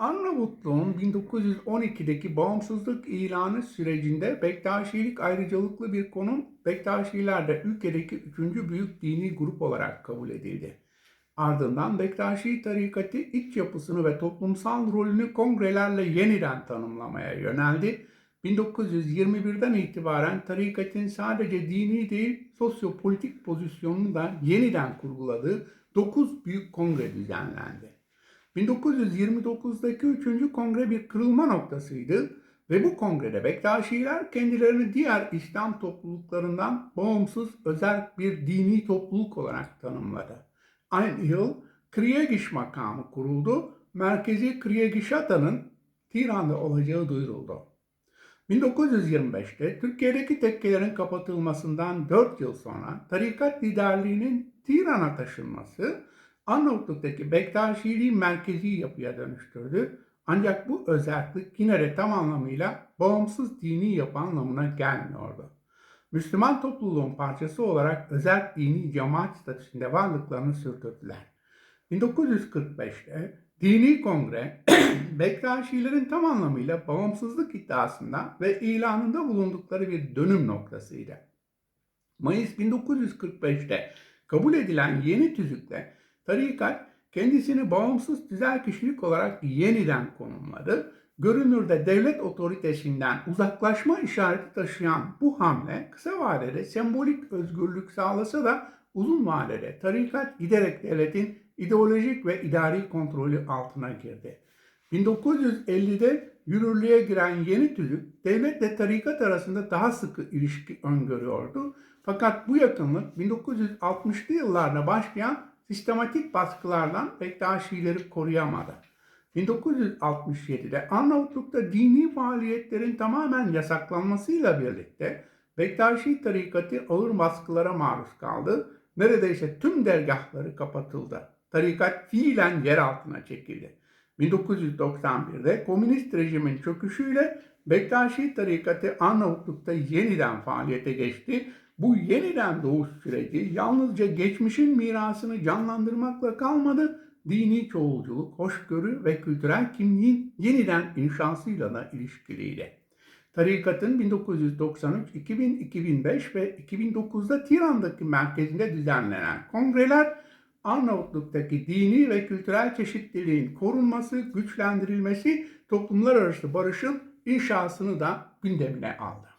Arnavutluğun 1912'deki bağımsızlık ilanı sürecinde Bektaşilik ayrıcalıklı bir konum, Bektaşiler de ülkedeki üçüncü büyük dini grup olarak kabul edildi. Ardından Bektaşi tarikatı iç yapısını ve toplumsal rolünü kongrelerle yeniden tanımlamaya yöneldi. 1921'den itibaren tarikatın sadece dini değil sosyopolitik pozisyonunu da yeniden kurguladığı 9 büyük kongre düzenlendi. 1929'daki 3. kongre bir kırılma noktasıydı ve bu kongrede Bektaşiler kendilerini diğer İslam topluluklarından bağımsız özel bir dini topluluk olarak tanımladı. Aynı yıl Kriyegiş makamı kuruldu, merkezi Kriyegişata'nın Tiran'da olacağı duyuruldu. 1925'te Türkiye'deki tekkelerin kapatılmasından 4 yıl sonra tarikat liderliğinin Tiran'a taşınması Arnavutluk'taki Bektaşiliği merkezi yapıya dönüştürdü. Ancak bu özellik yine de tam anlamıyla bağımsız dini yapı anlamına gelmiyordu. Müslüman topluluğun parçası olarak özel dini cemaat statüsünde varlıklarını sürdürdüler. 1945'te Dini Kongre, Bektaşilerin tam anlamıyla bağımsızlık iddiasında ve ilanında bulundukları bir dönüm noktasıydı. Mayıs 1945'te kabul edilen yeni tüzükle tarikat kendisini bağımsız tüzel kişilik olarak yeniden konumladı. Görünürde devlet otoritesinden uzaklaşma işareti taşıyan bu hamle kısa vadede sembolik özgürlük sağlasa da uzun vadede tarikat giderek devletin ideolojik ve idari kontrolü altına girdi. 1950'de yürürlüğe giren yeni tüzük devletle tarikat arasında daha sıkı ilişki öngörüyordu. Fakat bu yakınlık 1960'lı yıllarda başlayan sistematik baskılardan Bektaşileri koruyamadı. 1967'de Arnavutluk'ta dini faaliyetlerin tamamen yasaklanmasıyla birlikte Bektaşi tarikatı ağır baskılara maruz kaldı. Neredeyse tüm dergahları kapatıldı. Tarikat fiilen yer altına çekildi. 1991'de komünist rejimin çöküşüyle Bektaşi tarikatı Arnavutluk'ta yeniden faaliyete geçti. Bu yeniden doğuş süreci yalnızca geçmişin mirasını canlandırmakla kalmadı, dini çoğulculuk, hoşgörü ve kültürel kimliğin yeniden inşasıyla da ilişkiliydi. Tarikatın 1993, 2000, 2005 ve 2009'da Tiran'daki merkezinde düzenlenen kongreler Arnavutluk'taki dini ve kültürel çeşitliliğin korunması, güçlendirilmesi, toplumlar arası barışın inşasını da gündemine aldı.